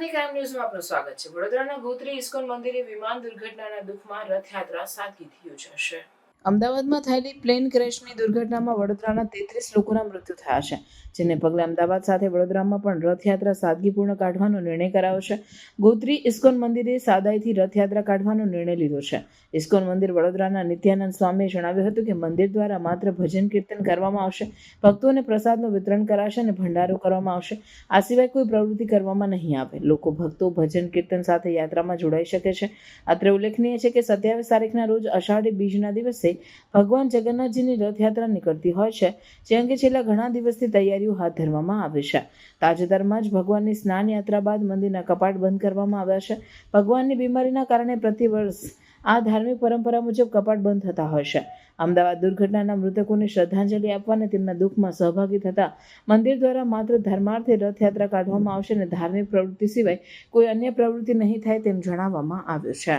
Crime ન્યૂઝમાં આપનું સ્વાગત છે. વડોદરાના ગોત્રી ઇસ્કોન મંદિરે વિમાન દુર્ઘટનાના દુઃખમાં રથયાત્રા સાદગીથી યોજાશે. અમદાવાદમાં થયેલી પ્લેન ક્રેશની દુર્ઘટનામાં વડોદરાના તેત્રીસ લોકોના મૃત્યુ થયા છે, જેને પગલે અમદાવાદ સાથે વડોદરામાં પણ રથયાત્રા સાદગીપૂર્ણ કાઢવાનો નિર્ણય કરાયો છે. ગોત્રી ઇસ્કોન મંદિરે સાદાઈથી રથયાત્રા કાઢવાનો નિર્ણય લીધો છે. ઇસ્કોન મંદિર વડોદરાના નિત્યાનંદ સ્વામીએ જણાવ્યું હતું કે મંદિર દ્વારા માત્ર ભજન કીર્તન કરવામાં આવશે, ભક્તોને પ્રસાદનું વિતરણ કરાશે અને ભંડારો કરવામાં આવશે. આ સિવાય કોઈ પ્રવૃત્તિ કરવામાં નહીં આવે. લોકો ભક્તો ભજન કીર્તન સાથે યાત્રામાં જોડાઈ શકે છે. અત્રે ઉલ્લેખનીય છે કે સત્યાવીસ તારીખના રોજ અષાઢી બીજના દિવસે ભગવાન જગન્નાથજીની રથયાત્રા નીકળતી હોય છે, જે અંગે છેલ્લા ઘણા દિવસથી તૈયારીઓ હાથ ધરવામાં આવી છે. તાજેતરમાં જ ભગવાનની સ્નાન યાત્રા બાદ મંદિરના કપાટ બંધ કરવામાં આવ્યા છે. ભગવાનની બીમારીના કારણે પ્રતિવર્ષ આ ધાર્મિક પરંપરા મુજબ કપાટ બંધ થતા હોય છે. અમદાવાદ દુર્ઘટનાના મૃતકોને શ્રદ્ધાંજલિ આપવા અને તેમના દુઃખમાં સહભાગી થતા મંદિર દ્વારા માત્ર ધર્માર્થે રથયાત્રા કાઢવામાં આવશે અને ધાર્મિક પ્રવૃત્તિ સિવાય કોઈ અન્ય પ્રવૃત્તિ નહીં થાય તેમ જણાવવામાં આવ્યું છે.